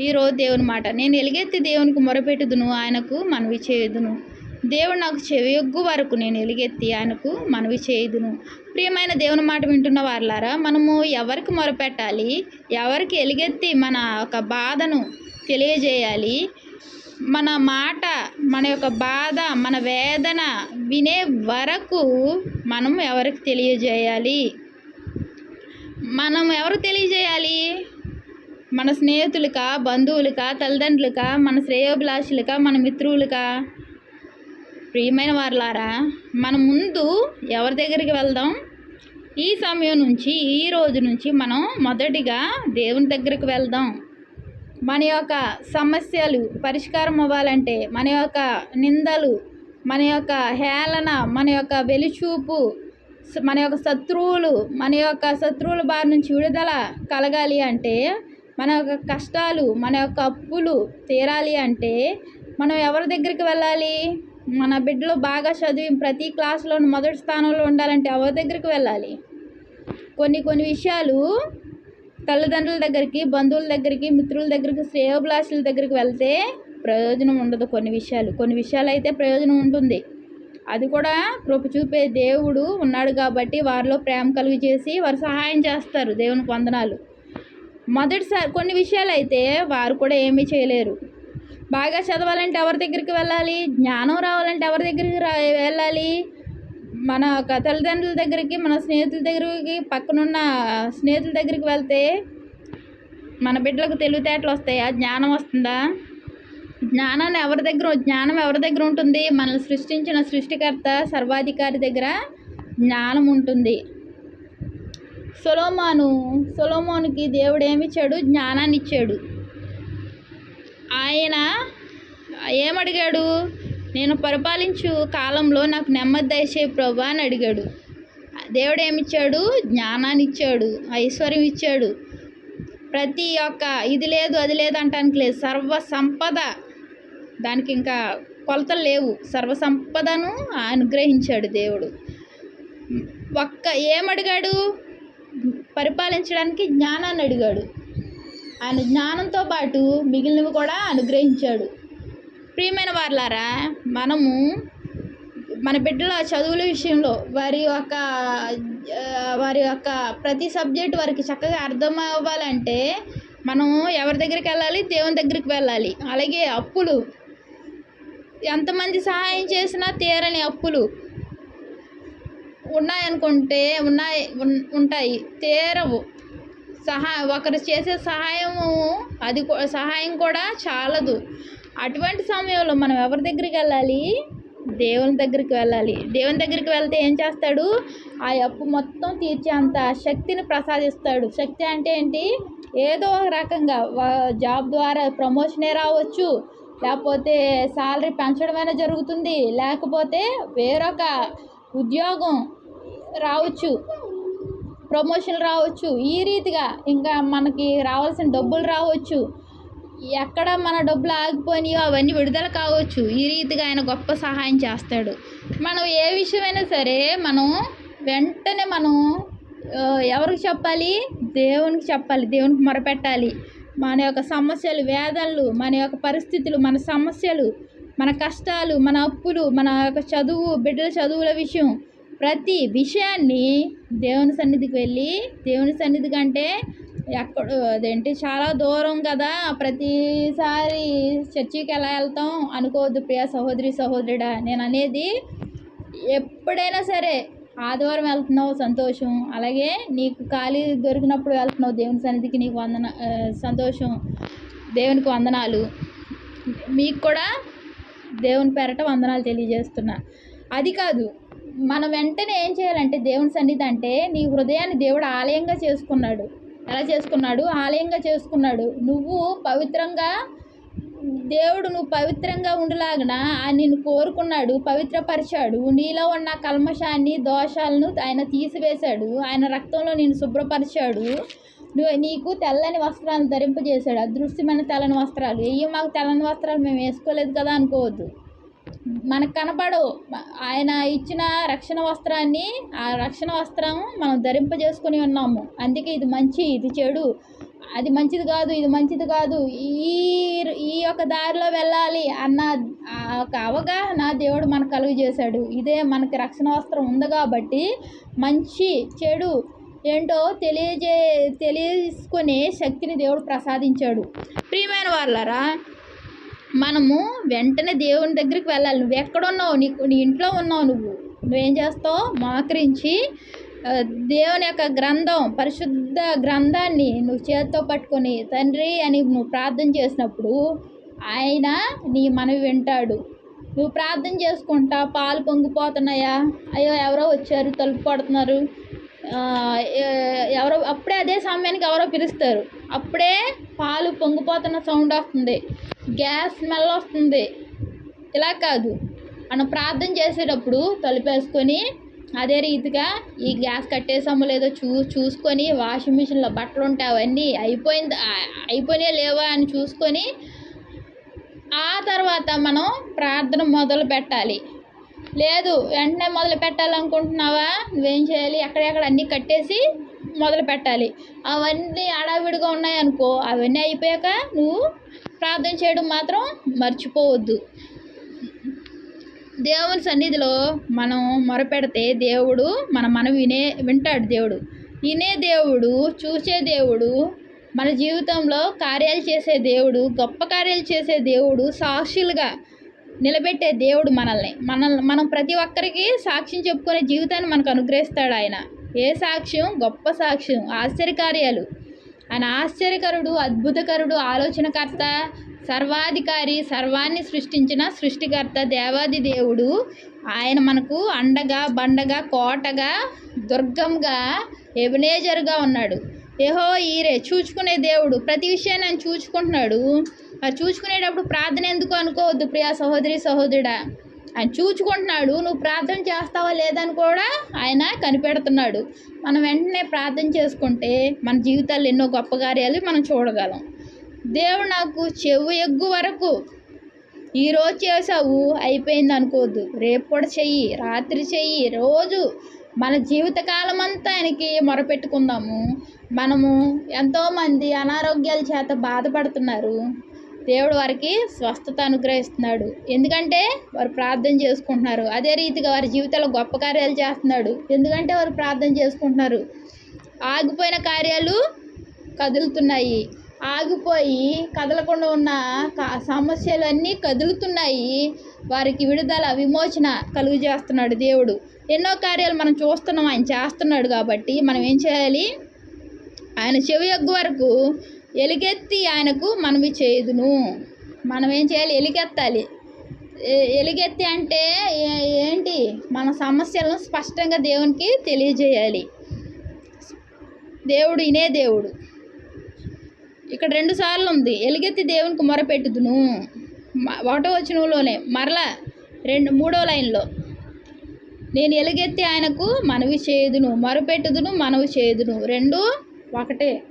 ఈరోజు దేవుని మాట. నేను ఎలుగెత్తి దేవునికి మొరపెట్టుదును ఆయనకు మనవి చేయుదును. దేవుడు నాకు చెవియొగ్గు వరకు నేను ఎలుగెత్తి ఆయనకు మనవి చేయుదును. ప్రియమైన దేవుని మాట వింటున్న వారులారా మనము ఎవరికి మొరపెట్టాలి? ఎవరికి ఎలుగెత్తి మన ఒక బాధను తెలియజేయాలి? మన మాట మన యొక్క బాధ మన వేదన వినే వరకు మనం ఎవరికి తెలియజేయాలి? మనం ఎవరు తెలియజేయాలి? మన స్నేహితులకా బంధువులకా తల్లిదండ్రులకా మన శ్రేయోభిలాషులకా మన మిత్రులకా? ప్రియమైన వారులారా మనం ముందు ఎవరి దగ్గరికి వెళ్దాం? ఈ సమయం నుంచి ఈ రోజు నుంచి మనం మొదటిగా దేవుని దగ్గరికి వెళ్దాం. మన యొక్క సమస్యలు పరిష్కారం అవ్వాలంటే మన యొక్క నిందలు మన యొక్క హేళన మన యొక్క వెలిచూపు మన యొక్క శత్రువులు మన యొక్క శత్రువుల బారి నుంచి విడుదల కలగాలి అంటే మన యొక్క కష్టాలు మన యొక్క అప్పులు తీరాలి అంటే మనం ఎవరి దగ్గరికి వెళ్ళాలి? మన బిడ్డలో బాగా చదివి ప్రతి క్లాస్లో మొదటి స్థానంలో ఉండాలంటే ఎవరి దగ్గరికి వెళ్ళాలి? కొన్ని కొన్ని విషయాలు తల్లిదండ్రుల దగ్గరికి బంధువుల దగ్గరికి మిత్రుల దగ్గరికి శ్రేయోభిలాషుల దగ్గరికి వెళ్తే ప్రయోజనం ఉండదు కొన్ని విషయాలు. కొన్ని విషయాలు అయితే ప్రయోజనం ఉంటుంది. అది కూడా కృప చూపే దేవుడు ఉన్నాడు కాబట్టి వారిలో ప్రేమ కలుగు చేసి వారు సహాయం చేస్తారు దేవుని వందనాలు. మొదటిసారి కొన్ని విషయాలు అయితే వారు కూడా ఏమీ చేయలేరు. బాగా చదవాలంటే ఎవరి దగ్గరికి వెళ్ళాలి? జ్ఞానం రావాలంటే ఎవరి దగ్గరికి రా వెళ్ళాలి? మన యొక్క తల్లిదండ్రుల దగ్గరికి మన స్నేహితుల దగ్గరికి పక్కనున్న స్నేహితుల దగ్గరికి వెళ్తే మన బిడ్డలకు తెలివితేటలు వస్తాయా. జ్ఞానం వస్తుందా? జ్ఞానాన్ని ఎవరి దగ్గర జ్ఞానం ఎవరి దగ్గర ఉంటుంది? మనల్ని సృష్టించిన సృష్టికర్త సర్వాధికారి దగ్గర జ్ఞానం ఉంటుంది. సొలోమాను సొలోమోనుకి దేవుడు ఏమి ఇచ్చాడు? జ్ఞానాన్ని ఇచ్చాడు. ఆయన ఏమడిగాడు? నేను పరిపాలించు కాలంలో నాకు నెమ్మది దయచే ప్రభా అని అడిగాడు. దేవుడు ఏమిచ్చాడు జ్ఞానాన్ని ఇచ్చాడు. ఐశ్వర్యం ఇచ్చాడు. ప్రతి ఒక్క ఇది లేదు అది లేదు అంటానికి లేదు. సర్వ సంపద దానికి ఇంకా కొలతలు లేవు. సర్వ సంపదను అనుగ్రహించాడు దేవుడు. ఒక్క ఏమడిగాడు? పరిపాలించడానికి జ్ఞానాన్ని అడిగాడు. ఆయన జ్ఞానంతో పాటు మిగిలినవి కూడా అనుగ్రహించాడు. ప్రియమైన వార్లారా మనము మన బిడ్డల చదువుల విషయంలో వారి యొక్క వారి యొక్క ప్రతి సబ్జెక్ట్ వారికి చక్కగా అర్థం అవ్వాలంటే మనం ఎవరి దగ్గరికి వెళ్ళాలి? దేవుని దగ్గరికి వెళ్ళాలి. అలాగే అప్పులు. ఎంతమంది సహాయం చేసినా తీరని అప్పులు. ఉన్నాయనుకుంటే ఉన్నాయి ఉంటాయి తీరవు. సహా ఒకరు చేసే సహాయము అది సహాయం కూడా చాలదు. అటువంటి సమయంలో మనం ఎవరి దగ్గరికి వెళ్ళాలి? దేవుని దగ్గరికి వెళ్ళాలి. దేవుని దగ్గరికి వెళ్తే ఏం చేస్తాడు? ఆ అప్పు మొత్తం తీర్చేంత శక్తిని ప్రసాదిస్తాడు. శక్తి అంటే ఏంటి? ఏదో ఒక రకంగా వా- జాబ్ ద్వారా ప్రమోషనే రావచ్చు. లేకపోతే శాలరీ పెంచడమైనా జరుగుతుంది. లేకపోతే వేరొక ఉద్యోగం రావచ్చు. ప్రమోషన్ రావచ్చు. ఈ రీతిగా ఇంకా మనకి రావాల్సిన డబ్బులు రావచ్చు. ఎక్కడ మన డబ్బులు ఆగిపోయినాయో అవన్నీ విడుదల కావచ్చు. ఈ రీతిగా ఆయన గొప్ప సహాయం చేస్తాడు. మనం ఏ విషయమైనా సరే మనం వెంటనే మనం ఎవరికి చెప్పాలి? దేవునికి చెప్పాలి. దేవునికి మొరపెట్టాలి. మన యొక్క సమస్యలు వేదనలు మన యొక్క పరిస్థితులు మన సమస్యలు మన కష్టాలు మన అప్పులు మన యొక్క చదువు బిడ్డల చదువుల విషయం ప్రతి విషయాన్ని దేవుని సన్నిధికి వెళ్ళి దేవుని సన్నిధి కంటే ఎక్కడ అదేంటి చాలా దూరం కదా. ప్రతిసారి చర్చికి ఎలా వెళ్తాం? అనుకోవద్దు ప్రియ సహోదరి సహోదరుడా. నేను అనేది ఎప్పుడైనా సరే ఆదివారం వెళ్తున్నావు సంతోషం. అలాగే నీకు ఖాళీ దొరికినప్పుడు వెళ్తున్నావు దేవుని సన్నిధికి నీకు వందన సంతోషం దేవునికి వందనాలు. మీకు కూడా దేవుని పేరట వందనాలు తెలియజేస్తున్నా. అది కాదు మనం వెంటనే ఏం చేయాలంటే దేవుని సన్నిధి అంటే నీ హృదయాన్ని దేవుడు ఆలయంగా చేసుకున్నాడు. ఎలా చేసుకున్నాడు? ఆలయంగా చేసుకున్నాడు. నువ్వు పవిత్రంగా దేవుడు నువ్వు పవిత్రంగా ఉండలాగన నిన్ను కోరుకున్నాడు పవిత్రపరిచాడు. నీలో ఉన్న కల్మషాన్ని దోషాలను ఆయన తీసివేశాడు. ఆయన రక్తంలో నేను శుభ్రపరిచాడు. నువ్వు నీకు తెల్లని వస్త్రాలను ధరింపజేశాడు. అదృశ్యమైన తెల్లని వస్త్రాలు. ఏవి మాకు తెల్లని వస్త్రాలు మేము వేసుకోలేదు కదా అనుకోవద్దు. మనకు కనపడవు. ఆయన ఇచ్చిన రక్షణ వస్త్రాన్ని ఆ రక్షణ వస్త్రం మనం ధరింపజేసుకొని ఉన్నాము. అందుకే ఇది మంచి ఇది చెడు. అది మంచిది కాదు ఇది మంచిది కాదు. ఈ ఈ యొక్క దారిలో వెళ్ళాలి అన్న ఆ ఒక అవగాహన దేవుడు మనకు కలుగు చేశాడు ఇదే మనకి రక్షణ వస్త్రం ఉంది కాబట్టి మంచి చెడు ఏంటో తెలియజే తెలుసుకునే శక్తిని దేవుడు ప్రసాదించాడు. ప్రియమైన వాళ్ళరా మనము వెంటనే దేవుని దగ్గరికి వెళ్ళాలి. నువ్వు ఎక్కడున్నావు నీకు నీ ఇంట్లో ఉన్నావు నువ్వు. నువ్వేం చేస్తావు? మోకరించి దేవుని యొక్క గ్రంథం పరిశుద్ధ గ్రంథాన్ని నువ్వు చేతితో పట్టుకొని తండ్రి అని నువ్వు ప్రార్థన చేసినప్పుడు ఆయన నీ మనవి వింటాడు. నువ్వు ప్రార్థన చేసుకుంటా పాలు పొంగిపోతున్నాయా? అయ్యో ఎవరో వచ్చారు తలుపు పడుతున్నారు. ఎవరో అప్పుడే అదే సమయానికి ఎవరో పిలుస్తారు. అప్పుడే పాలు పొంగిపోతున్న సౌండ్ వస్తుంది. గ్యాస్ స్మెల్ వస్తుంది. ఇలా కాదు. మనం ప్రార్థన చేసేటప్పుడు తలుపేసుకొని అదే రీతిగా ఈ గ్యాస్ కట్టేసామో లేదో చూ చూసుకొని వాషింగ్ మిషన్లో బట్టలు ఉంటాయి అవన్నీ అయిపోయింది అయిపోయినా అయిపోయినాయా లేవా అని చూసుకొని ఆ తర్వాత మనం ప్రార్థన మొదలు పెట్టాలి. లేదు వెంటనే మొదలు పెట్టాలనుకుంటున్నావా? నువ్వేం చేయాలి? ఎక్కడెక్కడ అన్నీ కట్టేసి మొదలు పెట్టాలి. అవన్నీ అడావిడిగా ఉన్నాయనుకో అవన్నీ అయిపోయాక నువ్వు ప్రార్థన చేయడం మాత్రం మర్చిపోవద్దు. దేవుని సన్నిధిలో మనం మొరపెడితే దేవుడు మన మనం వినే వింటాడు దేవుడు. వినే దేవుడు చూసే దేవుడు మన జీవితంలో కార్యాలు చేసే దేవుడు గొప్ప కార్యాలు చేసే దేవుడు సాక్షులుగా నిలబెట్టే దేవుడు మనల్ని. మనల్ని మనం ప్రతి ఒక్కరికి సాక్ష్యం చెప్పుకునే జీవితాన్ని మనకు అనుగ్రహిస్తాడు ఆయన. ఏ సాక్ష్యం? గొప్ప సాక్ష్యం. ఆశ్చర్యకార్యాలు. ఆయన ఆశ్చర్యకరుడు అద్భుతకరుడు ఆలోచనకర్త సర్వాధికారి సర్వాన్ని సృష్టించిన సృష్టికర్త దేవాది దేవుడు. ఆయన మనకు అండగా బండగా కోటగా దుర్గంగా ఎబినేజర్గా ఉన్నాడు. ఏహో ఈరే చూచుకునే దేవుడు. ప్రతి విషయాన్ని ఆయన చూచుకుంటున్నాడు. ఆ చూచుకునేటప్పుడు ప్రార్థన ఎందుకు అనుకోవద్దు ప్రియా సహోదరి సహోదరుడా? ఆయన చూచుకుంటున్నాడు నువ్వు ప్రార్థన చేస్తావా లేదని కూడా ఆయన కనిపెడుతున్నాడు. మనం వెంటనే ప్రార్థన చేసుకుంటే మన జీవితాల్లో ఎన్నో గొప్ప కార్యాలు మనం చూడగలం. దేవుడు నాకు చెవు ఎగ్గు వరకు ఈరోజు చేసావు అయిపోయింది అనుకోవద్దు. రేపు కూడా చెయ్యి రాత్రి చెయ్యి రోజు మన జీవితకాలం అంతా ఆయనకి మొరపెట్టుకుందాము. మనము ఎంతోమంది అనారోగ్యాల చేత బాధపడుతున్నారు. దేవుడు వారికి స్వస్థత అనుగ్రహిస్తున్నాడు. ఎందుకంటే వారు ప్రార్థన చేసుకుంటున్నారు. అదే రీతిగా వారి జీవితంలో గొప్ప కార్యాలు చేస్తున్నాడు. ఎందుకంటే వారు ప్రార్థన చేసుకుంటున్నారు. ఆగిపోయిన కార్యాలు కదులుతున్నాయి. ఆగిపోయి కదలకుండా ఉన్న సమస్యలన్నీ కదులుతున్నాయి. వారికి విడుదల విమోచన కలుగు చేస్తున్నాడు దేవుడు. ఎన్నో కార్యాలు మనం చూస్తున్నాం ఆయన చేస్తున్నాడు కాబట్టి మనం ఏం చేయాలి? ఆయన చెవి యొక్క వరకు ఎలుగెత్తి ఆయనకు మనవి చేయుదును. మనం ఏం చేయాలి? ఎలుగెత్తాలి. ఎలుగెత్తి అంటే ఏంటి? మన సమస్యలను స్పష్టంగా దేవునికి తెలియజేయాలి. దేవుడు ఇనే దేవుడు. ఇక్కడ రెండు సార్లు ఉంది. ఎలుగెత్తి దేవునికి మొరపెట్టుదును. ఒకటో వచనంలోనే మరలా రెండు మూడో లైన్లో నేను ఎలుగెత్తి ఆయనకు మనవి చేయుదును మొరపెట్టుదును మనవి చేయుదును. రెండు ఒకటే.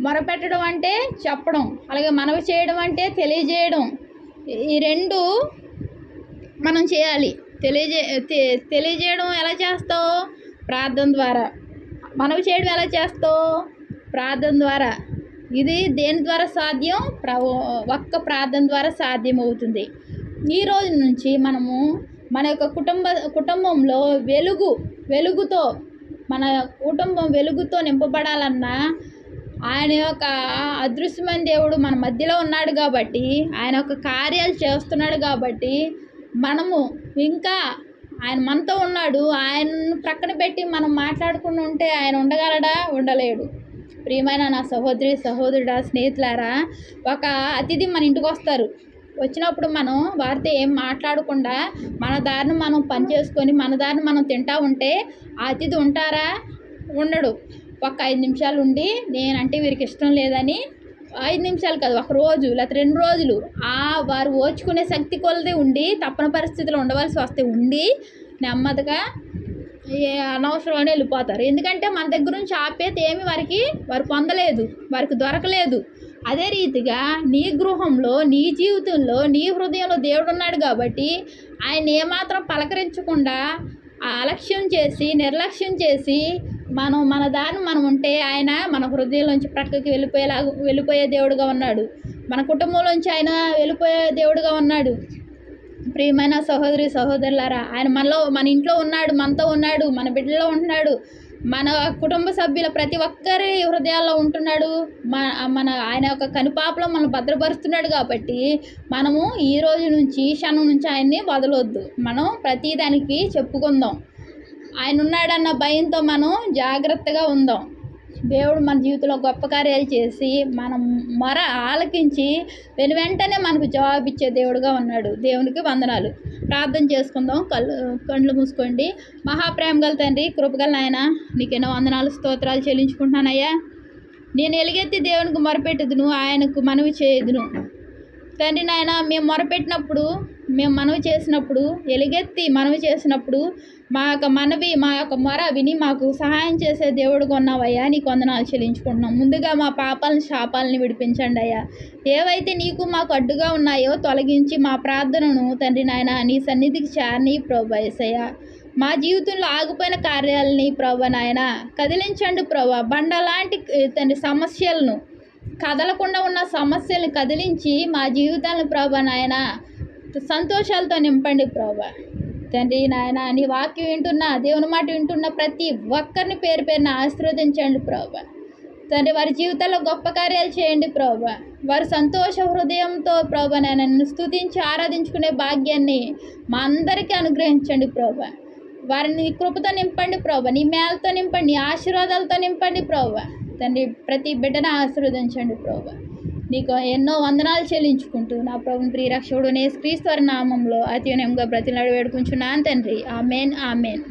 మొరపెట్టడం అంటే చెప్పడం అలాగే మనవి చేయడం అంటే తెలియజేయడం. ఈ రెండు మనం చేయాలి. తెలియజే తె- తెలియజేయడం ఎలా చేస్తావు? ప్రార్థన ద్వారా. మనవి చేయడం ఎలా చేస్తావు? ప్రార్థన ద్వారా. ఇది దేని ద్వారా సాధ్యం? ప్ర ఒక్క ప్రార్థన ద్వారా సాధ్యం అవుతుంది ఈ రోజు నుంచి మనము మన యొక్క కుటుంబ కుటుంబంలో వెలుగు వెలుగుతో మన కుటుంబం వెలుగుతో నింపబడాలన్నా ఆయన యొక్క అదృశ్యమైన దేవుడు మన మధ్యలో ఉన్నాడు కాబట్టి ఆయన యొక్క కార్యాలు చేస్తున్నాడు కాబట్టి మనము ఇంకా ఆయన మనతో ఉన్నాడు. ఆయనను ప్రక్కన పెట్టి మనం మాట్లాడుకుని ఉంటే ఆయన ఉండగలడా? ఉండలేడు. ప్రియమైన నా సహోదరి సహోదరుడా స్నేహితులారా ఒక అతిథి మన ఇంటికి వస్తారు. వచ్చినప్పుడు మనం వారితో ఏం మాట్లాడకుండా మన దారిని మనం పని చేసుకొని మన దారిని మనం తింటా ఉంటే ఆ అతిథి ఉంటారా? ఉండడు. ఒక ఐదు నిమిషాలు ఉండి నేనంటే వీరికి ఇష్టం లేదని ఐదు నిమిషాలు కాదు ఒక రోజు లేకపోతే రెండు రోజులు ఆ వారు ఓచుకునే శక్తి కొలది ఉండి తప్పని పరిస్థితులు ఉండవలసి వస్తే ఉండి నెమ్మదిగా ఏ వెళ్ళిపోతారు. ఎందుకంటే మన దగ్గర నుంచి ఆపేది ఏమి వారికి? వారు పొందలేదు వారికి దొరకలేదు. అదే రీతిగా నీ గృహంలో నీ జీవితంలో నీ హృదయంలో దేవుడు ఉన్నాడు కాబట్టి ఆయన ఏమాత్రం పలకరించకుండా అలక్ష్యం చేసి నిర్లక్ష్యం చేసి మనం మన దారి మనం ఉంటే ఆయన మన హృదయంలోంచి ప్రక్కకి వెళ్ళిపోయేలా వెళ్ళిపోయే దేవుడుగా ఉన్నాడు. మన కుటుంబంలోంచి ఆయన వెళ్ళిపోయే దేవుడుగా ఉన్నాడు. ప్రియమైన సహోదరి సహోదరులారా ఆయన మనలో మన ఇంట్లో ఉన్నాడు మనతో ఉన్నాడు మన బిడ్డలో ఉంటున్నాడు. మన కుటుంబ సభ్యుల ప్రతి ఒక్కరి హృదయాల్లో ఉంటున్నాడు. మన మన ఆయన యొక్క కనుపాపలో మనం భద్రపరుస్తున్నాడు కాబట్టి మనము ఈ రోజు నుంచి క్షణం నుంచి ఆయన్ని వదలొద్దు. మనం ప్రతి దానికి చెప్పుకుందాం. ఆయన ఉన్నాడన్న భయంతో మనం జాగ్రత్తగా ఉందాం. దేవుడు మన జీవితంలో గొప్ప కార్యాలు చేసి మనం మొర ఆలకించి వెను వెంటనే మనకు జవాబిచ్చే దేవుడుగా ఉన్నాడు. దేవునికి వందనాలు. ప్రార్థన చేసుకుందాం. కళ్ళు కళ్ళు మూసుకోండి. మహాప్రేమ గల తండ్రి కృపగల నాయన నీకెన్నో వందనాలు స్తోత్రాలు చెల్లించుకుంటున్నానయ్యా. నేను ఎలుగెత్తి దేవునికి మొరపెట్టుదును ఆయనకు మనవి చేయదును. తండ్రి నాయన మేము మొరపెట్టినప్పుడు మేము మనవి చేసినప్పుడు ఎలుగెత్తి మనవి చేసినప్పుడు మా యొక్క మనవి మా యొక్క మొర విని మాకు సహాయం చేసే దేవుడు కొన్నావయ్యా. నీ కొందనాలు చెల్లించుకుంటున్నాం. ముందుగా మా పాపాలను శాపాలని విడిపించండి అయ్యా. ఏవైతే నీకు మాకు అడ్డుగా ఉన్నాయో తొలగించి మా ప్రార్థనను తండ్రి నాయన నీ సన్నిధికి చేరని ప్రభాయసయ్యా మా జీవితంలో ఆగిపోయిన కార్యాలని ప్రభా నాయన కదిలించండి ప్రభా. బండ లాంటి తండ్రి సమస్యలను కదలకుండా ఉన్న సమస్యల్ని కదిలించి మా జీవితాలను ప్రభా నాయన సంతోషాలతో నింపండి ప్రభా. తండ్రి నాయన నీ వాక్యం వింటున్న దేవుని మాట వింటున్న ప్రతి ఒక్కరిని పేరు పేరున ఆశీర్వదించండి ప్రభా. తండ్రి వారి జీవితాల్లో గొప్ప కార్యాలు చేయండి ప్రభా. వారి సంతోష హృదయంతో ప్రభా నన్ను స్తుతించి ఆరాధించుకునే భాగ్యాన్ని మా అందరికీ అనుగ్రహించండి ప్రభా. వారిని కృపతో నింపండి ప్రభా. నీ మేలతో నింపండి ఆశీర్వాదాలతో నింపండి ప్రభా. తండ్రి ప్రతి బిడ్డను ఆశీర్వదించండి ప్రభు. నీకు ఎన్నో వందనాలు చెల్లించుకుంటూ నా ప్రభుని ప్రియరక్షకుడు నే క్రీస్తు నామంలో అతి వినయంగా నడు వేడుకుంటున్నాను తండ్రి. Amen amen.